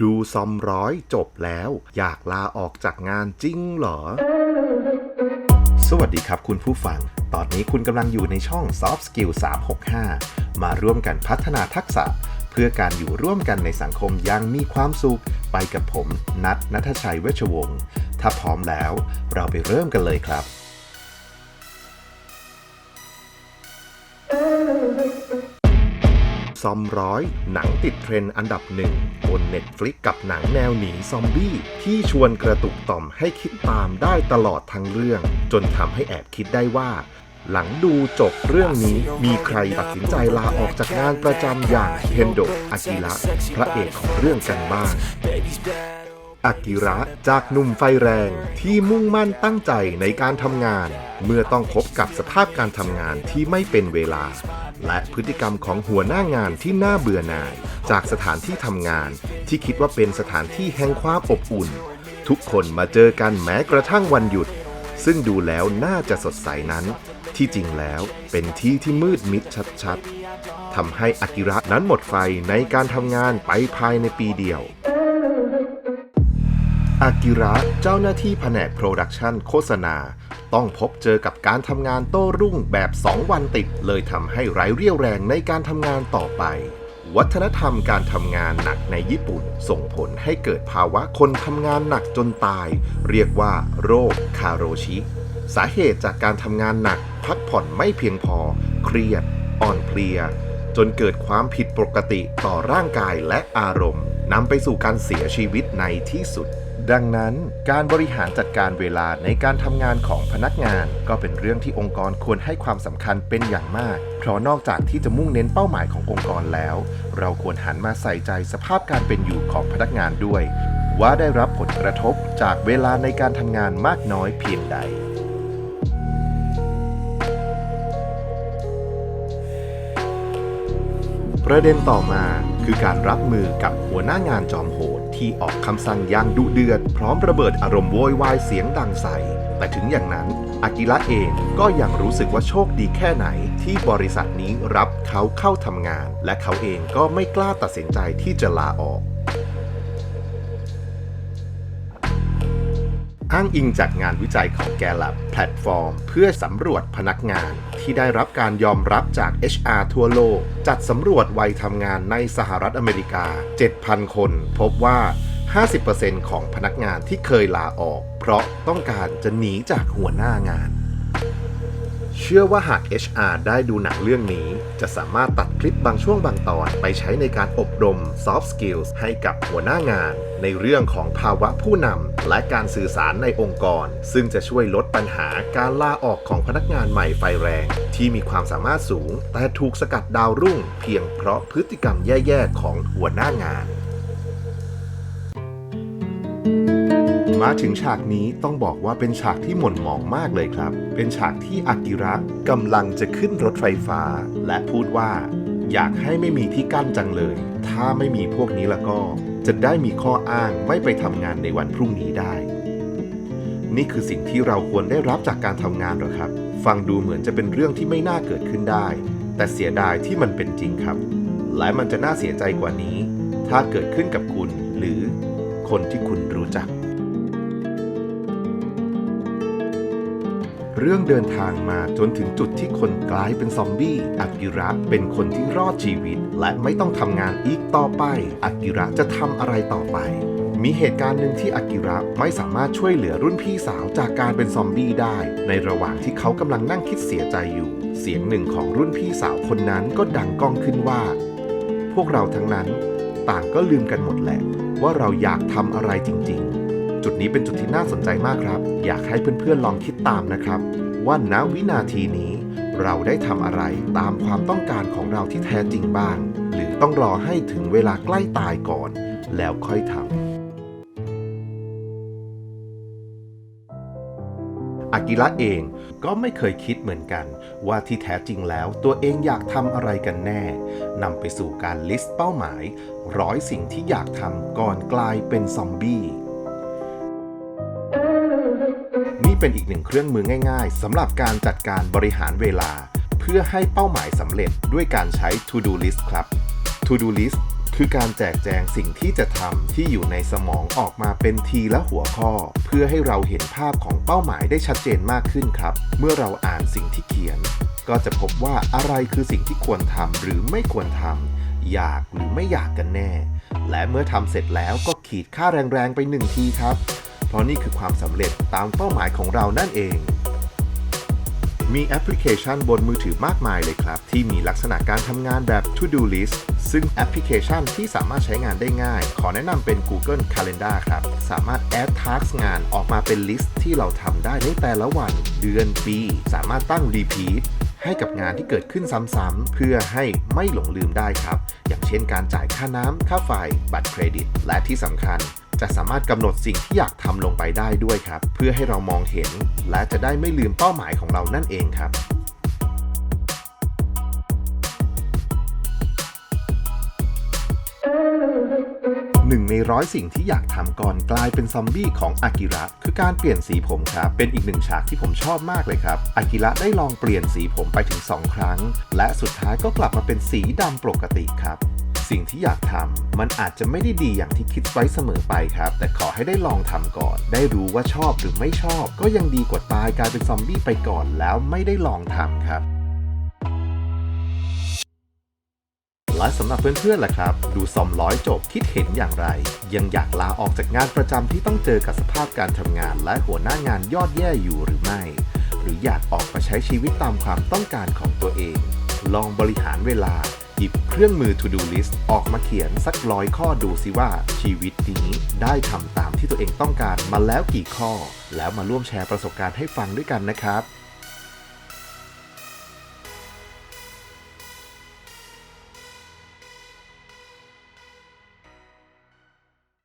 ดูซอมร้อยจบแล้ว อยากลาออกจากงานจริงเหรอ สวัสดีครับคุณผู้ฟัง ตอนนี้คุณกำลังอยู่ในช่อง Soft Skill 365 มาร่วมกันพัฒนาทักษะ เพื่อการอยู่ร่วมกันในสังคมอยังมีความสุข ไปกับผม นัทนัทชัยเวชวงศ์ถ้าพร้อมแล้ว เราไปเริ่มกันเลยครับ ซอมร้อย หนังติดเทรนด์อันดับหนึ่งบน Netflix กับหนังแนวหนีซอมบี้ ที่ชวนกระตุกต่อมให้คิดตามได้ตลอดทั้งเรื่อง จนทำให้แอบคิดได้ว่า หลังดูจบเรื่องนี้มีใครตัดสินใจลาออกจากงานประจำอย่างเทนโดอากิระพระเอกของเรื่องกันบ้าง อากิระจากหนุ่มไฟแรงที่มุ่งมั่นตั้งใจในการทำงาน เมื่อต้องพบกับสภาพการทำงานที่ไม่เป็นเวลา และพฤติกรรมของหัวหน้างานที่น่าเบื่อหน่าย จากสถานที่ทำงาน ที่คิดว่าเป็นสถานที่แห่งความอบอุ่น ทุกคนมาเจอกันแม้กระทั่งวันหยุด ซึ่งดูแล้วน่าจะสดใสนั้น ที่จริงแล้วเป็นที่ที่มืดมิดชัดๆทำให้อากิระนั้นหมดไฟในการทำงานไปภายในปีเดียว อากิระเจ้าหน้าที่แผนกโปรดักชันโฆษณา ต้องพบเจอกับการทำงานโต้รุ่งแบบ 2 วันติด เลยทำให้ไร้เรี่ยวแรงในการทำงานต่อไป วัฒนธรรมการทำงานหนักในญี่ปุ่น ส่งผลให้เกิดภาวะคนทำงานหนักจนตาย เรียกว่า โรคคาโรชิ สาเหตุจากการทำงานหนัก พักผ่อนไม่เพียงพอ เครียด อ่อนเพลีย จนเกิดความผิดปกติต่อร่างกายและอารมณ์นำไปสู่การเสียชีวิตในที่สุด ดังนั้นการบริหารจัดการเวลาในการทำงานของพนักงาน ก็เป็นเรื่องที่องค์กรควรให้ความสำคัญเป็นอย่างมาก เพราะนอกจากที่จะมุ่งเน้นเป้าหมายขององค์กรแล้ว เราควรหันมาใส่ใจสภาพการเป็นอยู่ของพนักงานด้วย ว่าได้รับผลกระทบจากเวลาในการทำงานมากน้อยเพียงใด ประเด็นต่อมาคือการรับมือกับหัวหน้างานจอมโหดที่ออกคำสั่งอย่างดุเดือด พร้อมระเบิดอารมณ์โวยวายเสียงดังใส่ แต่ถึงอย่างนั้น อากิระเองก็ยังรู้สึกว่าโชคดีแค่ไหน ที่บริษัทนี้รับเขาเข้าทำงาน และเขาเองก็ไม่กล้าตัดสินใจที่จะลาออก อ้างอิงจากงานวิจัยของแกลับแพลตฟอร์ม เพื่อสำรวจพนักงานที่ได้รับการยอมรับจาก HR ทั่วโลก จัดสำรวจวัยทำงานในสหรัฐอเมริกา 7,000 คน พบว่า 50%ของพนักงานที่เคยลาออก เพราะต้องการจะหนีจากหัวหน้างาน เชื่อว่าหาก HR ได้ดูหนังเรื่องนี้ จะสามารถตัดคลิปบางช่วงบางตอนไปใช้ในการอบรม soft skills ให้กับหัวหน้างาน ในเรื่องของภาวะผู้นำและการสื่อสารในองค์กร ซึ่งจะช่วยลดปัญหาการลาออกของพนักงานใหม่ไฟแรง ที่มีความสามารถสูง แต่ถูกสกัดดาวรุ่ง เพียงเพราะพฤติกรรมแย่ๆของหัวหน้างาน มาถึงฉากนี้ต้องบอกว่าเป็นฉากที่หม่นหมองมากเลยครับ เป็นฉากที่อากิระกำลังจะขึ้นรถไฟฟ้า และพูดว่า อยากให้ไม่มีที่กั้นจังเลย ถ้าไม่มีพวกนี้แล้วก็ จะได้มีข้ออ้างไม่ไปทำงานในวันพรุ่งนี้ได้ นี่คือสิ่งที่เราควรได้รับจากการทำงานหรอครับ ฟังดูเหมือนจะเป็นเรื่องที่ไม่น่าเกิดขึ้นได้ แต่เสียดายที่มันเป็นจริงครับ และมันจะน่าเสียใจกว่านี้ ถ้าเกิดขึ้นกับคุณหรือคนที่คุณรู้จัก เรื่องเดินทางมาจนถึงจุดที่คนกลายเป็นซอมบี้อากิระเป็นคนที่รอดชีวิต และไม่ต้องทำงานอีกต่อไปอากิระจะทำอะไรต่อไปมีเหตุการณ์หนึ่งที่อากิระไม่สามารถช่วยเหลือรุ่นพี่สาวจากการเป็นซอมบี้ได้ ในระหว่างที่เขากำลังนั่งคิดเสียใจอยู่ เสียงหนึ่งของรุ่นพี่สาวคนนั้นก็ดังก้องขึ้นว่า พวกเราทั้งนั้น ต่างก็ลืมกันหมดแหละ ว่าเราอยากทำอะไรจริง ๆ จุดนี้เป็นจุดที่น่าสนใจมากครับ อยากให้เพื่อนๆลองคิดตามนะครับ ว่าณวินาทีนี้ เราได้ทำอะไรตามความต้องการของเราที่แท้จริงบ้าง หรือต้องรอให้ถึงเวลาใกล้ตายก่อน แล้วค่อยทำอากิระเองก็ไม่เคยคิดเหมือนกัน ว่าที่แท้จริงแล้วตัวเองอยากทำอะไรกันแน่นำไปสู่การลิสต์เป้าหมายร้อยสิ่งที่อยากทำก่อนกลายเป็นซอมบี้ นี่เป็นอีกหนึ่งเครื่องมือง่ายๆสำหรับการจัดการบริหารเวลา เพื่อให้เป้าหมายสำเร็จด้วยการใช้ To Do List ครับ To Do List คือการแจกแจงสิ่งที่จะทำที่อยู่ในสมองออกมาเป็นทีละหัวข้อ เพื่อให้เราเห็นภาพของเป้าหมายได้ชัดเจนมากขึ้นครับ เมื่อเราอ่านสิ่งที่เขียน ก็จะพบว่าอะไรคือสิ่งที่ควรทำหรือไม่ควรทำอยากหรือไม่อยากกันแน่ และเมื่อทำเสร็จแล้วก็ขีดค่าแรงๆไปหนึ่งทีครับ ราะนี่คือความสำเร็จตามเป้าหมายของเรานั่นเอง มีแอปพลิเคชันบนมือถือมากมายเลยครับ ที่มีลักษณะการทำงานแบบ To Do List ซึ่งแอปพลิเคชันที่สามารถใช้งานได้ง่าย ขอแนะนำเป็น Google Calendar ครับ สามารถ add task งานออกมาเป็นลิสต์ที่เราทำได้ในแต่ละวัน เดือนปี สามารถตั้ง repeat ให้กับงานที่เกิดขึ้นซ้ำๆ เพื่อให้ไม่หลงลืมได้ครับ อย่างเช่นการจ่ายค่าน้ำ ค่าไฟ บัตรเครดิต และที่สำคัญ จะสามารถกำหนดสิ่งที่อยากทำลงไปได้ด้วยครับ เพื่อให้เรามองเห็น และจะได้ไม่ลืมเป้าหมายของเรานั่นเองครับหนึ่งในร้อยสิ่งที่อยากทำก่อนกลายเป็นซอมบี้ของอากิระคือการเปลี่ยนสีผมครับ เป็นอีกหนึ่งฉากที่ผมชอบมากเลยครับอากิระได้ลองเปลี่ยนสีผมไปถึง 2 ครั้ง และสุดท้ายก็กลับมาเป็นสีดำปกติครับ สิ่งที่อยากทำมันอาจจะไม่ได้ดีอย่างที่คิดไว้เสมอไปครับ แต่ขอให้ได้ลองทำก่อน ได้รู้ว่าชอบหรือไม่ชอบ ก็ยังดีกว่าตายกลายเป็นซอมบี้ไปก่อนแล้วไม่ได้ลองทำครับและสำหรับเพื่อนๆล่ะครับ ดูซอมร้อยจบคิดเห็นอย่างไร ยังอยากลาออกจากงานประจำที่ต้องเจอกับสภาพการทำงาน และหัวหน้างานยอดแย่อยู่หรือไม่ หรืออยากออกมาใช้ชีวิตตามความต้องการของตัวเอง ลองบริหารเวลา หยิบเครื่องมือ To Do List ออกมาเขียนสักร้อยข้อดูสิว่าชีวิตนี้ได้ทำตามที่ตัวเองต้องการมาแล้วกี่ข้อ แล้วมาร่วมแชร์ประสบการณ์ให้ฟังด้วยกันนะครับ